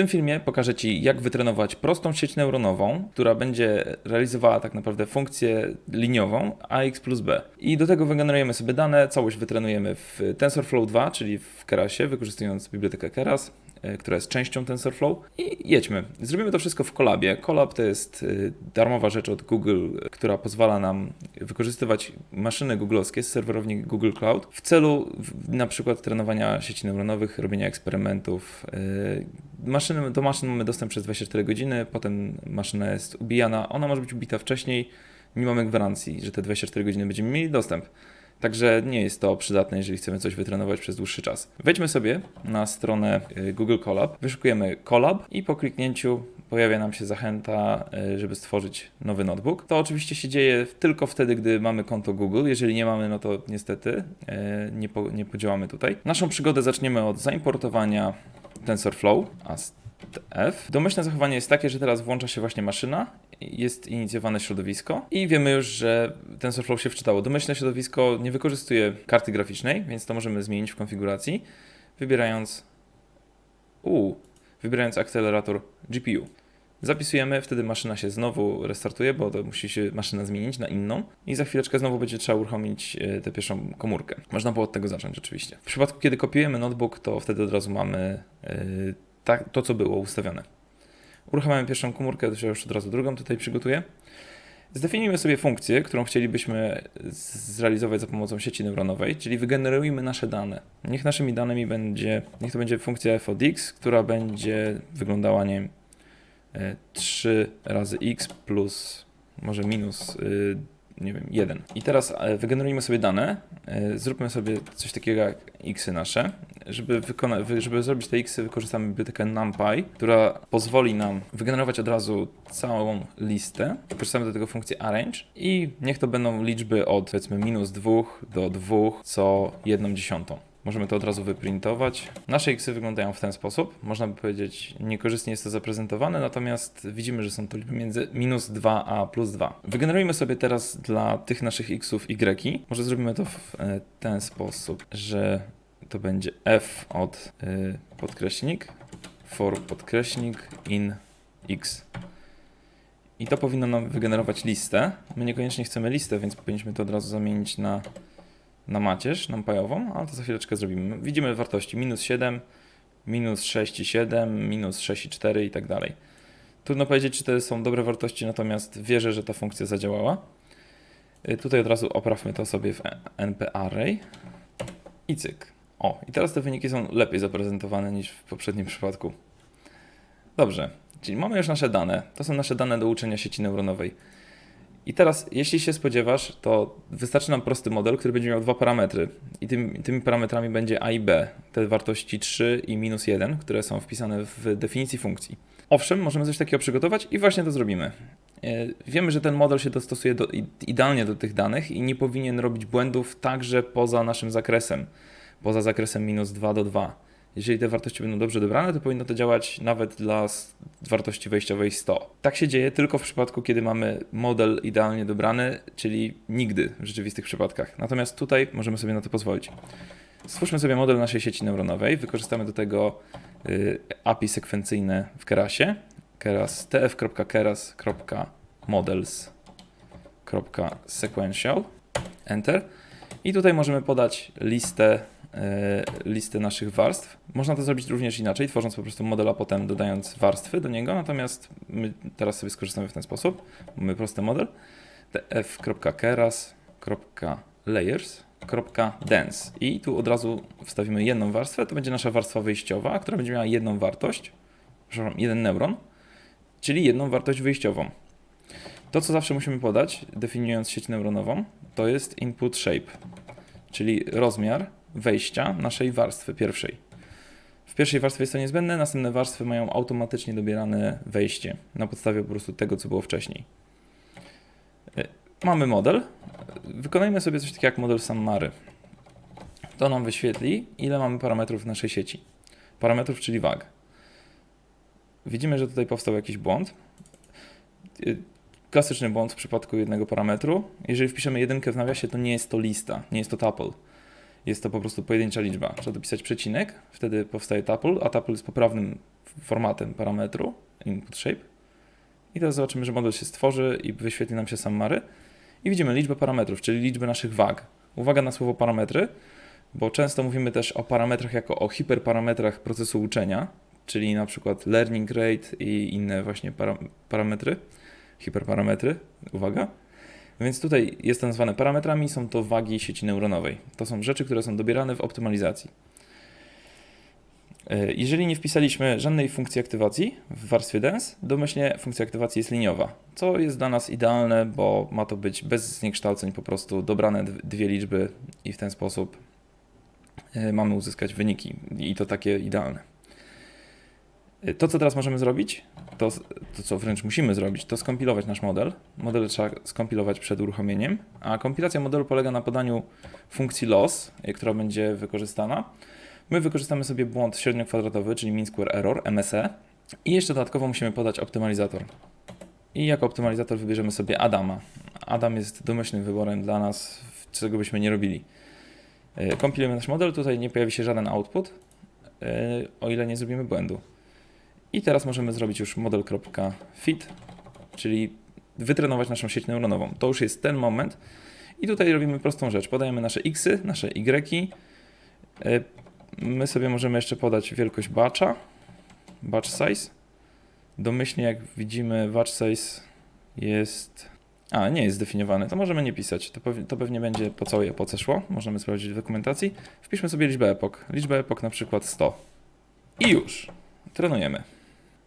tym filmie pokażę Ci, jak wytrenować prostą sieć neuronową, która będzie realizowała tak naprawdę funkcję liniową AX plus B. I do tego wygenerujemy sobie dane, całość wytrenujemy w TensorFlow 2, czyli w Kerasie, wykorzystując bibliotekę Keras, która jest częścią TensorFlow i jedźmy. Zrobimy to wszystko w Colabie. Colab to jest e, darmowa rzecz od Google, e, która pozwala nam wykorzystywać maszyny googlowskie z serwerowni Google Cloud w celu na przykład trenowania sieci neuronowych, robienia eksperymentów. E, Maszyny, do maszyn mamy dostęp przez 24 godziny, potem maszyna jest ubijana. Ona może być ubita wcześniej. Nie mamy gwarancji, że te 24 godziny będziemy mieli dostęp. Także nie jest to przydatne, jeżeli chcemy coś wytrenować przez dłuższy czas. Wejdźmy sobie na stronę y, Google Colab, wyszukujemy Colab i po kliknięciu pojawia nam się zachęta, y, żeby stworzyć nowy notebook. To oczywiście się dzieje tylko wtedy, gdy mamy konto Google. Jeżeli nie mamy, no to niestety y, nie, po, nie podziałamy tutaj. Naszą przygodę zaczniemy od zaimportowania TensorFlow, ASTF. Domyślne zachowanie jest takie, że teraz włącza się właśnie maszyna, jest inicjowane środowisko i wiemy już, że TensorFlow się wczytało. Domyślne środowisko nie wykorzystuje karty graficznej, więc to możemy zmienić w konfiguracji, wybierając U, wybierając akcelerator GPU. Zapisujemy, wtedy maszyna się znowu restartuje, bo to musi się maszyna zmienić na inną i za chwileczkę znowu będzie trzeba uruchomić e, tę pierwszą komórkę. Można było od tego zacząć oczywiście. W przypadku, kiedy kopiujemy notebook, to wtedy od razu mamy e, tak, to, co było ustawione. Uruchamiamy pierwszą komórkę, to już od razu drugą tutaj przygotuję. Zdefiniujmy sobie funkcję, którą chcielibyśmy zrealizować za pomocą sieci neuronowej, czyli wygenerujmy nasze dane. Niech naszymi danymi będzie, niech to będzie funkcja f od x, która będzie wyglądała, nie wiem, e, 3 razy x plus może minus, y, nie wiem, 1. I teraz e, wygenerujmy sobie dane, e, zróbmy sobie coś takiego jak xy nasze. Żeby, żeby zrobić te xy, wykorzystamy bibliotekę NumPy, która pozwoli nam wygenerować od razu całą listę. Wykorzystamy do tego funkcję arrange i niech to będą liczby od powiedzmy minus 2 do 2 co 1 dziesiątą. Możemy to od razu wyprintować. Nasze xy wyglądają w ten sposób. Można by powiedzieć, niekorzystnie jest to zaprezentowane, natomiast widzimy, że są to liczby między minus 2 a plus 2. Wygenerujmy sobie teraz dla tych naszych xów y. Może zrobimy to w e, ten sposób, że to będzie f od y, podkreśnik, for podkreśnik in x. I to powinno nam wygenerować listę. My niekoniecznie chcemy listę, więc powinniśmy to od razu zamienić na, na macierz nampajową, ale to za chwileczkę zrobimy. Widzimy wartości minus 7, minus 6,7, minus 6,4 i tak dalej. Trudno powiedzieć, czy to są dobre wartości, natomiast wierzę, że ta funkcja zadziałała. Y, Tutaj od razu oprawmy to sobie w nparray i cyk. O, i teraz te wyniki są lepiej zaprezentowane niż w poprzednim przypadku. Dobrze, czyli mamy już nasze dane. To są nasze dane do uczenia sieci neuronowej. I teraz, jeśli się spodziewasz, to wystarczy nam prosty model, który będzie miał dwa parametry. I tym, tymi parametrami będzie a i b, te wartości 3 i minus 1, które są wpisane w definicji funkcji. Owszem, możemy coś takiego przygotować i właśnie to zrobimy. E, Wiemy, że ten model się dostosuje do, idealnie do tych danych i nie powinien robić błędów także poza naszym zakresem, poza zakresem minus 2 do 2. Jeżeli te wartości będą dobrze dobrane, to powinno to działać nawet dla wartości wejściowej 100. Tak się dzieje tylko w przypadku, kiedy mamy model idealnie dobrany, czyli nigdy w rzeczywistych przypadkach. Natomiast tutaj możemy sobie na to pozwolić. Stwórzmy sobie model naszej sieci neuronowej. Wykorzystamy do tego y, API sekwencyjne w Kerasie. Keras tf.keras.models.sequential. Enter. I tutaj możemy podać listę, e, listę naszych warstw. Można to zrobić również inaczej, tworząc po prostu model, a potem dodając warstwy do niego. Natomiast my teraz sobie skorzystamy w ten sposób. Mamy prosty model. tf.keras.layers.dense i tu od razu wstawimy jedną warstwę. To będzie nasza warstwa wyjściowa, która będzie miała jedną wartość, przepraszam, jeden neuron, czyli jedną wartość wyjściową. To, co zawsze musimy podać, definiując sieć neuronową, to jest input shape, czyli rozmiar wejścia naszej warstwy pierwszej. W pierwszej warstwie jest to niezbędne, następne warstwy mają automatycznie dobierane wejście na podstawie po prostu tego, co było wcześniej. Y, Mamy model. Wykonajmy sobie coś takiego jak model Sammary. To nam wyświetli, ile mamy parametrów w naszej sieci. Parametrów, czyli wag. Widzimy, że tutaj powstał jakiś błąd. Y, Klasyczny błąd w przypadku jednego parametru. Jeżeli wpiszemy jedynkę w nawiasie, to nie jest to lista, nie jest to tuple. Jest to po prostu pojedyncza liczba. Trzeba dopisać przecinek, wtedy powstaje tuple, a tuple jest poprawnym formatem parametru input shape. I teraz zobaczymy, że model się stworzy i wyświetli nam się sam Mary. I widzimy liczbę parametrów, czyli liczbę naszych wag. Uwaga na słowo parametry, bo często mówimy też o parametrach jako o hiperparametrach procesu uczenia, czyli na przykład learning rate i inne właśnie para parametry, hiperparametry, uwaga. Więc tutaj jest to nazwane parametrami, są to wagi sieci neuronowej. To są rzeczy, które są dobierane w optymalizacji. E, Jeżeli nie wpisaliśmy żadnej funkcji aktywacji w warstwie dense, domyślnie funkcja aktywacji jest liniowa, co jest dla nas idealne, bo ma to być bez zniekształceń, po prostu dobrane dw- dwie liczby i w ten sposób e, mamy uzyskać wyniki i to takie idealne. To, co teraz możemy zrobić, to, to co wręcz musimy zrobić, to skompilować nasz model. Model trzeba skompilować przed uruchomieniem, a kompilacja modelu polega na podaniu funkcji loss, która będzie wykorzystana. My wykorzystamy sobie błąd średniokwadratowy, czyli mean square error, MSE i jeszcze dodatkowo musimy podać optymalizator. I jako optymalizator wybierzemy sobie Adama. Adam jest domyślnym wyborem dla nas, czego byśmy nie robili. E, Kompilujemy nasz model, tutaj nie pojawi się żaden output, e, o ile nie zrobimy błędu. I teraz możemy zrobić już model.fit, czyli wytrenować naszą sieć neuronową. To już jest ten moment. I tutaj robimy prostą rzecz. Podajemy nasze xy, nasze y. E, My sobie możemy jeszcze podać wielkość batcha, batch size. Domyślnie jak widzimy batch size jest... A, nie jest zdefiniowany, to możemy nie pisać. To, to pewnie będzie po całej epoce szło. Możemy sprawdzić w dokumentacji. Wpiszmy sobie liczbę epok. Liczbę epok na przykład 100. I już. Trenujemy.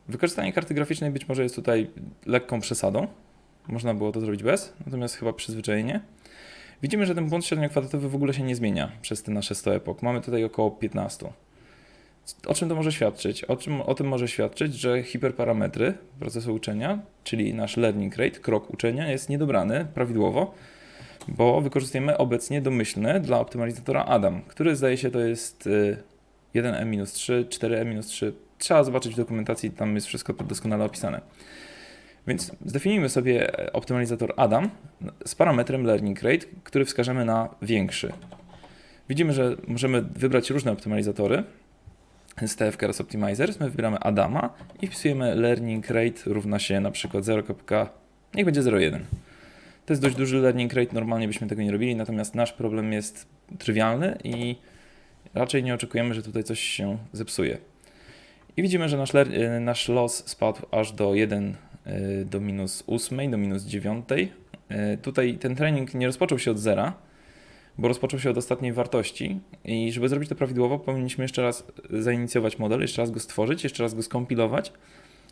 Wykorzystanie karty graficznej być może jest tutaj lekką przesadą. Można było to zrobić bez, natomiast chyba przyzwyczajenie. Widzimy, że ten błąd średniokwadratowy w ogóle się nie zmienia przez te nasze 100 epok. Mamy tutaj około 15. O czym to może świadczyć? O, czym, o tym może świadczyć, że hiperparametry procesu uczenia, czyli nasz learning rate, krok uczenia, jest niedobrany prawidłowo, bo wykorzystujemy obecnie domyślne dla optymalizatora Adam, który zdaje się to jest y, 1M-3, 4M-3. Trzeba zobaczyć w dokumentacji, tam jest wszystko doskonale opisane. Więc zdefiniujmy sobie optymalizator Adam z parametrem learning rate, który wskażemy na większy. Widzimy, że możemy wybrać różne optymalizatory z TF Keras Optimizers. My wybieramy Adama i wpisujemy learning rate równa się na przykład 0, niech będzie 0,1. To jest dość duży learning rate, normalnie byśmy tego nie robili, natomiast nasz problem jest trywialny i raczej nie oczekujemy, że tutaj coś się zepsuje. I widzimy, że nasz, y, nasz loss spadł aż do 1 y, do minus 8, do minus 9. Y, Tutaj ten trening nie rozpoczął się od zera, bo rozpoczął się od ostatniej wartości i żeby zrobić to prawidłowo, powinniśmy jeszcze raz zainicjować model, jeszcze raz go stworzyć, jeszcze raz go skompilować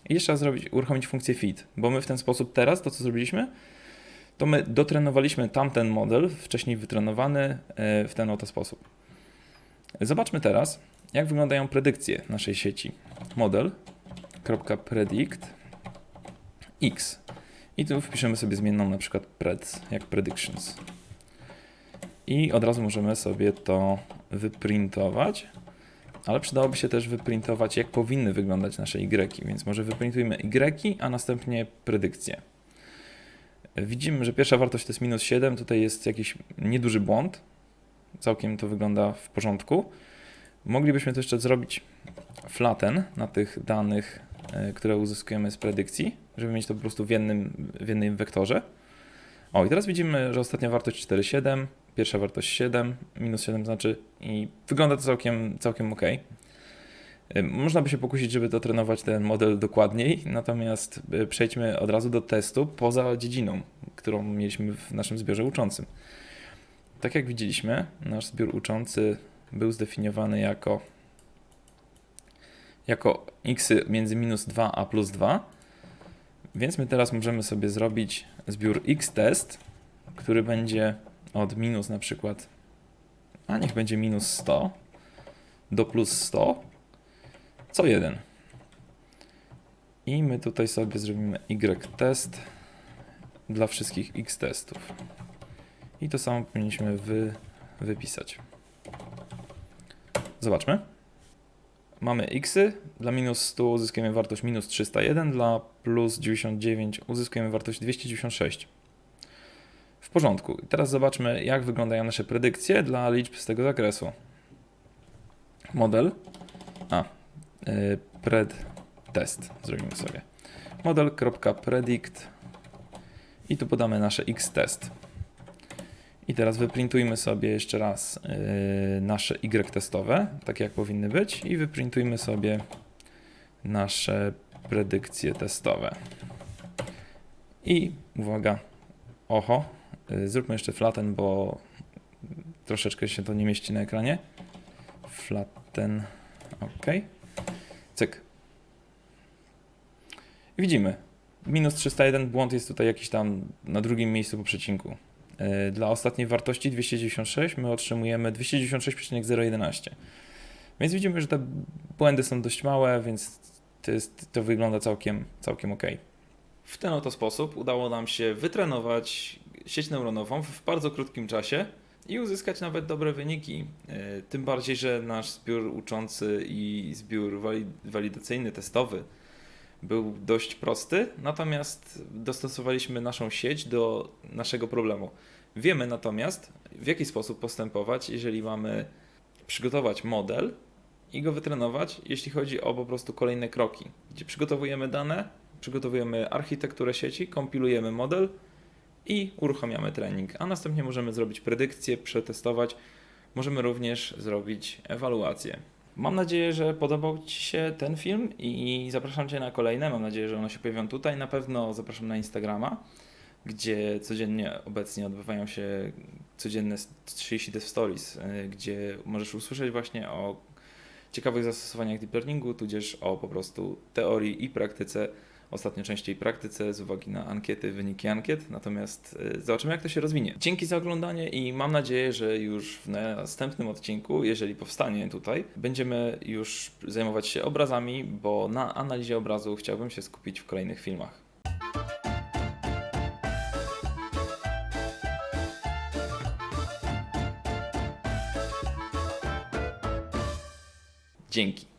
i jeszcze raz zrobić, uruchomić funkcję fit, bo my w ten sposób teraz, to co zrobiliśmy, to my dotrenowaliśmy tamten model, wcześniej wytrenowany w ten oto sposób. Zobaczmy teraz, jak wyglądają predykcje naszej sieci. Model.predict x. I tu wpiszemy sobie zmienną na przykład pred, jak predictions. I od razu możemy sobie to wyprintować, ale przydałoby się też wyprintować, jak powinny wyglądać nasze y, więc może wyprintujmy y, a następnie predykcję. Widzimy, że pierwsza wartość to jest minus 7, tutaj jest jakiś nieduży błąd, całkiem to wygląda w porządku. Moglibyśmy to jeszcze zrobić flatten na tych danych, e, które uzyskujemy z predykcji, żeby mieć to po prostu w jednym, w jednym wektorze. O, i teraz widzimy, że ostatnia wartość 4,7, pierwsza wartość 7, minus 7 znaczy i wygląda to całkiem, całkiem ok. E, Można by się pokusić, żeby dotrenować ten model dokładniej, natomiast e, przejdźmy od razu do testu poza dziedziną, którą mieliśmy w naszym zbiorze uczącym. Tak jak widzieliśmy, nasz zbiór uczący był zdefiniowany jako, jako x między minus 2 a plus 2, więc my teraz możemy sobie zrobić zbiór x-test, który będzie od minus na przykład, a niech będzie minus 100 do plus 100, co jeden. I my tutaj sobie zrobimy y-test dla wszystkich x-testów. I to samo powinniśmy wy, wypisać. Zobaczmy. Mamy x, dla minus 100 uzyskujemy wartość minus 301, dla plus 99 uzyskujemy wartość 296. W porządku. Teraz zobaczmy, jak wyglądają nasze predykcje dla liczb z tego zakresu. Model. A. y, Pred test zrobimy sobie. Model.predict i tu podamy nasze x-test. I teraz wyprintujmy sobie jeszcze raz yy, nasze y testowe, tak jak powinny być i wyprintujmy sobie nasze predykcje testowe. I uwaga, oho, yy, zróbmy jeszcze flatten, bo troszeczkę się to nie mieści na ekranie. Flatten, ok. Cyk. Widzimy, minus 301, błąd jest tutaj jakiś tam na drugim miejscu po przecinku. Yy, Dla ostatniej wartości 296 my otrzymujemy 296,011. Więc widzimy, że te błędy są dość małe, więc to, jest, to wygląda całkiem, całkiem ok. W ten oto sposób udało nam się wytrenować sieć neuronową w bardzo krótkim czasie i uzyskać nawet dobre wyniki. Yy, Tym bardziej, że nasz zbiór uczący i zbiór wali- walidacyjny, testowy był dość prosty, natomiast dostosowaliśmy naszą sieć do naszego problemu. Wiemy natomiast, w jaki sposób postępować, jeżeli mamy przygotować model i go wytrenować, jeśli chodzi o po prostu kolejne kroki, gdzie przygotowujemy dane, przygotowujemy architekturę sieci, kompilujemy model i uruchamiamy trening, a następnie możemy zrobić predykcję, przetestować, możemy również zrobić ewaluację. Mam nadzieję, że podobał Ci się ten film i zapraszam Cię na kolejne. Mam nadzieję, że one się pojawią tutaj. Na pewno zapraszam na Instagrama, gdzie codziennie obecnie odbywają się codzienne 30 Dev Stories, y, gdzie możesz usłyszeć właśnie o ciekawych zastosowaniach deep learningu, tudzież o po prostu teorii i praktyce. Ostatnio częściej praktyce z uwagi na ankiety, wyniki ankiet, natomiast y, zobaczymy jak to się rozwinie. Dzięki za oglądanie i mam nadzieję, że już w następnym odcinku, jeżeli powstanie tutaj, będziemy już zajmować się obrazami, bo na analizie obrazu chciałbym się skupić w kolejnych filmach. Dzięki.